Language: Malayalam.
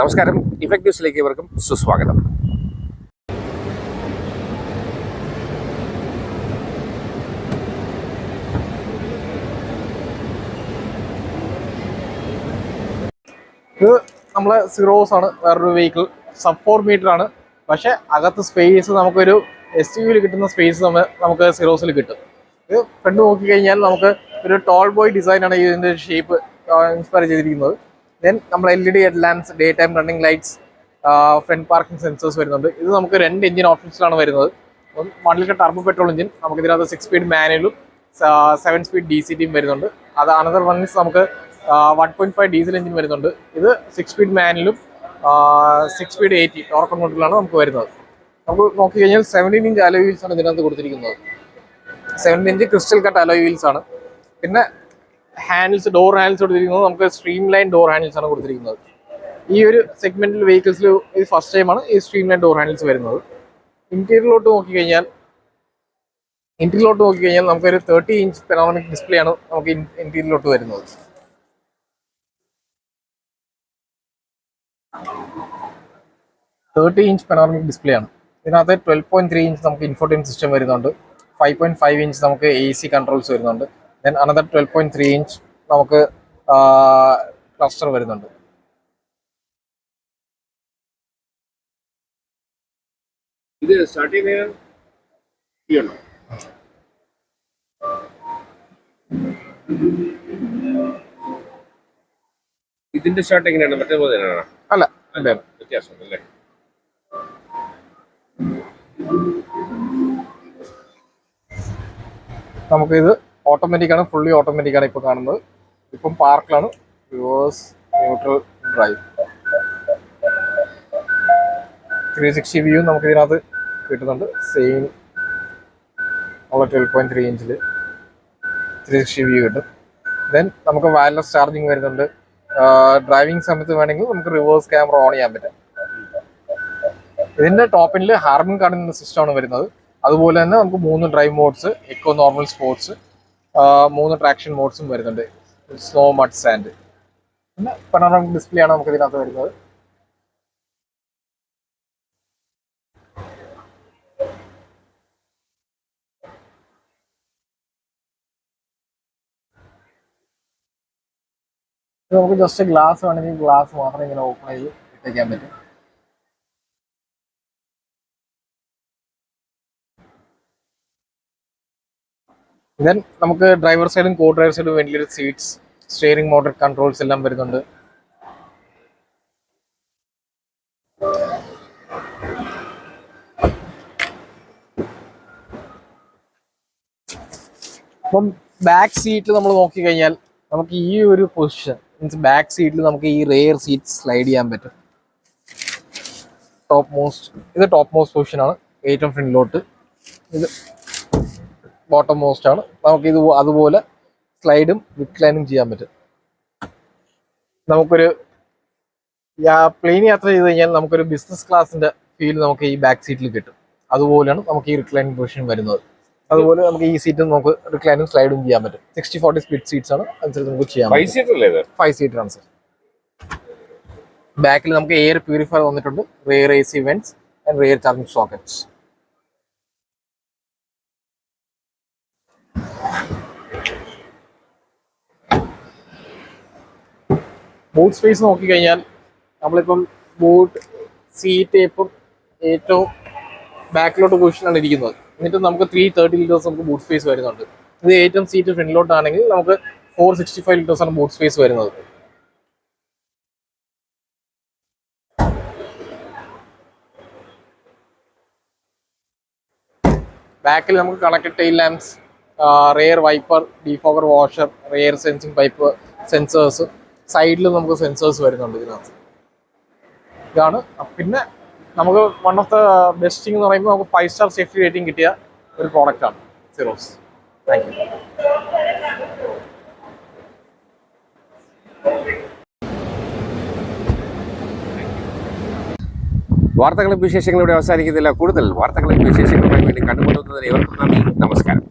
നമസ്കാരം. ഇഫക്ട് ന്യൂസിലേക്ക് ഇവർക്കും സുസ്വാഗതം. ഇത് നമ്മളെ സിറോസ് ആണ്. വേറൊരു വെഹിക്കിൾ സബ് ഫോർ മീറ്റർ ആണ്. പക്ഷെ അകത്ത് സ്പേസ് നമുക്കൊരു എസ് യു വിയിൽ കിട്ടുന്ന സ്പേസ് നമ്മൾ നമുക്ക് സിറോസിൽ കിട്ടും. ഇത് കണ്ടു നോക്കിക്കഴിഞ്ഞാൽ നമുക്ക് ഒരു ടോൾ ബോയ് ഡിസൈനാണ് ഇതിന്റെ ഷേപ്പ് ഇൻസ്പയർ ചെയ്തിരിക്കുന്നത്. ദെൻ നമ്മൾ L E D head lamps daytime running lights front parking sensors വരുന്നുണ്ട്. ഇത് നമുക്ക് രണ്ട് എഞ്ചിൻ ഓപ്ഷൻസിലാണ് വരുന്നത്. One litre turbo petrol engine നമുക്ക് ഇതിനകത്ത് സിക്സ് സ്പീഡ് മാനുവലും സെവൻ സ്പീഡ് ഡി സി ടിയും വരുന്നുണ്ട്. അത് അനദർ വൺ മീൻസ് നമുക്ക് one point five diesel engine വരുന്നുണ്ട്. ഇത് സിക്സ് സ്പീഡ് മാനുവലും സിക്സ് സ്പീഡ് എയ്റ്റി ടോർക്ക് കൺട്രോളിലാണ് നമുക്ക് വരുന്നത്. നമുക്ക് നോക്കി കഴിഞ്ഞാൽ സെവന്റീൻ ഇഞ്ച് അലോയ് വീൽസ് ആണ് ഇതിനകത്ത് കൊടുത്തിരിക്കുന്നത്. Seventeen inch crystal cut alloy wheels ആണ്. പിന്നെ ഹാൻഡിൽസ് ഡോർ ഹാൻഡിൽസ് കൊടുത്തിരിക്കുന്നത് നമുക്ക് സ്ട്രീം ലൈൻ ഡോർ ഹാൻഡിൽസ് ആണ് കൊടുത്തിരിക്കുന്നത്. ഈ ഒരു സെഗ്മെന്റിൽ വെഹിക്കിൾസിൽ ഇത് ഫസ്റ്റ് ടൈമാണ് ഈ സ്ട്രീം ലൈൻ ഡോർ ഹാൻഡിൽസ് വരുന്നത് ഇന്റീരിയറിലോട്ട് നോക്കിക്കഴിഞ്ഞാൽ ഇന്റീരിയറിലോട്ട് നോക്കി കഴിഞ്ഞാൽ നമുക്കൊരു തേർട്ടി ഇഞ്ച് പെനോമിക് ഡിസ്പ്ലേ ആണ് നമുക്ക് ഇന്റീരിയറിലോട്ട് വരുന്നത്. തേർട്ടി ഇഞ്ച് പെനോമിക് ഡിസ്പ്ലേ ആണ്. ഇതിനകത്ത് ട്വൽവ് പോയിന്റ് ത്രീ ഇഞ്ച് നമുക്ക് ഇൻഫോർട്ടൈൻ സിസ്റ്റം വരുന്നുണ്ട്. ഫൈവ് പോയിന്റ് ഫൈവ് ഇഞ്ച് നമുക്ക് എ സി കൺട്രോൾസ് വരുന്നുണ്ട്. Then another twelve point three inch നമുക്ക് ക്ലസ്റ്റർ വരുന്നുണ്ട്. ഇത് സ്റ്റാർട്ട് ചെയ്യുന്നതിന് ഇതിന്റെ സ്റ്റാർട്ട് എങ്ങനെയാണ് മറ്റേ പോലെ അല്ല വ്യത്യാസം വ്യത്യാസമുണ്ടല്ലേ? നമുക്കിത് ഓട്ടോമാറ്റിക് ആണ് ഫുള്ളി ഓട്ടോമാറ്റിക് ആണ് ഇപ്പോൾ കാണുന്നത്. ഇപ്പം പാർക്കിലാണ് reverse neutral drive three sixty view നമുക്ക് ഇതിനകത്ത് കിട്ടുന്നുണ്ട്. സെയിം ഉള്ള ട്വൽവ് പോയിന്റ് ത്രീ ഇഞ്ചിൽ ത്രീ സിക്സ്റ്റി വ്യൂ കിട്ടും. ദെൻ നമുക്ക് വയർലെസ് ചാർജിങ് വരുന്നുണ്ട്. ഡ്രൈവിംഗ് സമയത്ത് വേണമെങ്കിൽ നമുക്ക് റിവേഴ്സ് ക്യാമറ ഓൺ ചെയ്യാൻ പറ്റും. ഇതിന്റെ ടോപ്പിൽ ഹാർമൺ കാണുന്ന സിസ്റ്റമാണ് വരുന്നത്. അതുപോലെ തന്നെ നമുക്ക് മൂന്ന് drive modes eco normal sports മൂന്ന് ട്രാക്ഷൻ മോഡ്സും വരുന്നുണ്ട്. സ്നോ മഡ് സാൻഡ് പിന്നെ പനോറമിക് ഡിസ്പ്ലേ ആണ് നമുക്ക് ഇതിനകത്ത് വരുന്നത് നമുക്ക് ജസ്റ്റ് ഗ്ലാസ് വേണമെങ്കിൽ ഗ്ലാസ് മാത്രം ഇങ്ങനെ ഓപ്പൺ ചെയ്ത് ഇട്ടേക്കാൻ പറ്റും. ദെൻ നമുക്ക് ഡ്രൈവർ സൈഡും കോ ഡ്രൈവർ സൈഡും വലിയൊരു സീറ്റ്സ് സ്റ്റിയറിംഗ് മോട്ടർ കൺട്രോൾസ് എല്ലാം വരുന്നുണ്ട്. അപ്പം ബാക്ക് സീറ്റിൽ നമ്മൾ നോക്കിക്കഴിഞ്ഞാൽ നമുക്ക് ഈ ഒരു പൊസിഷൻ മീൻസ് ബാക്ക് സീറ്റിൽ നമുക്ക് ഈ റെയർ സീറ്റ് സ്ലൈഡ് ചെയ്യാൻ പറ്റും. ടോപ്പ് മോസ്റ്റ് ഇത് ടോപ്പ് മോസ്റ്റ് പൊസിഷനാണ് ഏറ്റവും ഫ്രണ്ടിലോട്ട് ഇത് ബോട്ടം മോസ്റ്റ് ആണ്. നമുക്ക് ഇത് അതുപോലെ സ്ലൈഡും റിക്ലൈനും ചെയ്യാൻ പറ്റും. നമുക്കൊരു പ്ലെയിൻ യാത്ര ചെയ്ത് കഴിഞ്ഞാൽ നമുക്കൊരു ബിസിനസ് ക്ലാസിന്റെ ഫീൽ നമുക്ക് ഈ ബാക്ക് സീറ്റിൽ കിട്ടും. അതുപോലെയാണ് നമുക്ക് ഈ റിക്ലൈനിങ് പൊസിഷൻ വരുന്നത്. അതുപോലെ നമുക്ക് ഈ സീറ്റും നമുക്ക് റിക്ലൈനും സ്ലൈഡും ചെയ്യാൻ പറ്റും. സിക്സ്റ്റി ഫോർട്ടി സ്പീഡ് സീറ്റ്സ് ആണ്. അനുസരിച്ച് നമുക്ക് ചെയ്യാൻ ഫൈവ് സീറ്റർ അല്ലേ ഫൈവ് സീറ്റർ ആണ് സർ ബാക്കിൽ നമുക്ക് എയർ പ്യൂരിഫയർ വന്നിട്ടുണ്ട്. Rear A C vents and rear charging sockets boot space നോക്കിക്കഴിഞ്ഞാൽ നമ്മളിപ്പം ബൂട്ട് സീറ്റ് ഇപ്പം ഏറ്റവും ബാക്കിലോട്ട് പൊസിഷനാണ് ഇരിക്കുന്നത്. എന്നിട്ട് നമുക്ക് ത്രീ തേർട്ടി ലിറ്റേഴ്സ് നമുക്ക് ബൂട്ട് സ്പേസ് വരുന്നുണ്ട്. ഇത് ഏറ്റവും സീറ്റ് ഫ്രണ്ടിലോട്ടാണെങ്കിൽ നമുക്ക് ഫോർ സിക്സ്റ്റി ഫൈവ് ലിറ്റേഴ്സാണ് ബൂട്ട് സ്പേസ് വരുന്നത്. ബാക്കിൽ നമുക്ക് connected tail lamps rear wiper defogger washer rear sensing pipe sensors സൈഡിൽ നമുക്ക് സെൻസേഴ്സ് വരുന്നുണ്ട് ഇതിനകത്ത്. ഇതാണ്. പിന്നെ നമുക്ക് വൺ ഓഫ് ദ ബെസ്റ്റ് എന്ന് പറയുമ്പോൾ നമുക്ക് ഫൈവ് സ്റ്റാർ സേഫ്റ്റി റേറ്റിംഗ് കിട്ടിയ ഒരു പ്രോഡക്റ്റാണ് സിറോസ് താങ്ക് യു വാർത്തകളും വിശേഷങ്ങളും ഇവിടെ അവസാനിക്കുന്നില്ല. കൂടുതൽ വാർത്തകളും വിശേഷങ്ങളുമായി വേണ്ടി കണ്ടുമുട്ടുന്നതിന് ഏവർക്കും നന്ദി. നമസ്കാരം.